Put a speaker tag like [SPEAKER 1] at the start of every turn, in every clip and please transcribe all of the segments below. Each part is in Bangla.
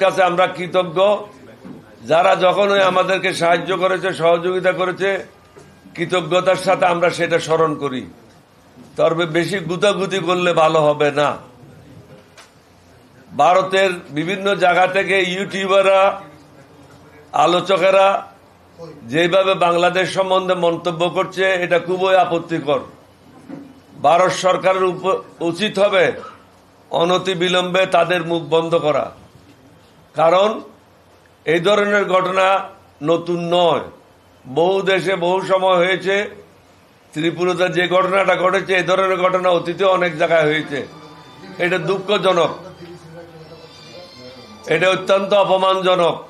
[SPEAKER 1] কাছে আমরা কৃতজ্ঞ। যারা যখনই আমাদেরকে সাহায্য করেছে, সহযোগিতা করেছে, কৃতজ্ঞতার সাথে আমরা সেটা স্মরণ করি। তবে বেশি গুতাগুতি করলে ভালো হবে না। ভারতের বিভিন্ন জায়গা থেকে ইউটিউবাররা, আলোচকেরা যেভাবে বাংলাদেশ সম্বন্ধে মন্তব্য করছে, এটা খুবই আপত্তিকর। ভারত সরকারের উচিত হবে অনতি বিলম্বে তাদের মুখ বন্ধ করা। কারণ এই ধরনের ঘটনা নতুন নয়। বহু দেশে বহু সময় হয়েছে, ত্রিপুরাতে যে ঘটনাটা ঘটেছে, এই ধরনের ঘটনা অতীতে অনেক জায়গায় হয়েছে। এটা দুঃখজনক। এটা অত্যন্ত অপমানজনক।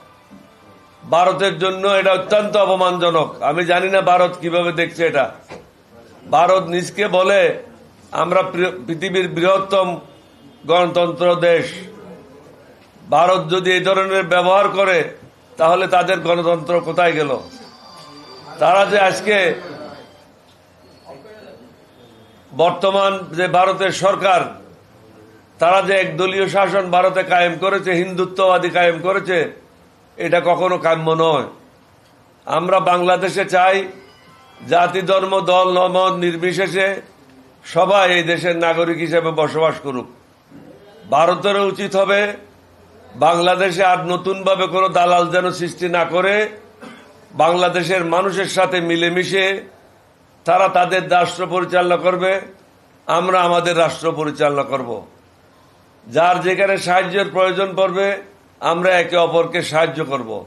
[SPEAKER 1] ভারতের জন্য এটা অত্যন্ত অপমানজনক। আমি জানি না ভারত কীভাবে দেখছে এটা। ভারত নিজকে বলে, আমরা পৃথিবীর বৃহত্তম গণতন্ত্র দেশ। ভারত যদি এই ধরনের ব্যবহার করে, তাহলে তাদের গণতন্ত্র কোথায় গেল? তারা যে আজকে বর্তমান যে ভারতের সরকার, তারা যে একদলীয় শাসন ভারতে কায়েম করেছে, হিন্দুত্ববাদী কায়েম করেছে, এটা কখনো কাম্য নয়। আমরা বাংলাদেশে চাই জাতি, ধর্ম, দল নমত নির্বিশেষে সবাই এই দেশের নাগরিক হিসেবে বসবাস করুক। ভারতেরও উচিত হবে বাংলাদেশে আর নতুনভাবে কোনো দালাল যেন সৃষ্টি না করে, বাংলাদেশের মানুষের সাথে মিলেমিশে তারা তাদের রাষ্ট্র পরিচালনা করবে, আমরা আমাদের রাষ্ট্র পরিচালনা করব। যার যেখানে সাহায্যের প্রয়োজন পড়বে, আমরা একে অপরকে সাহায্য করব।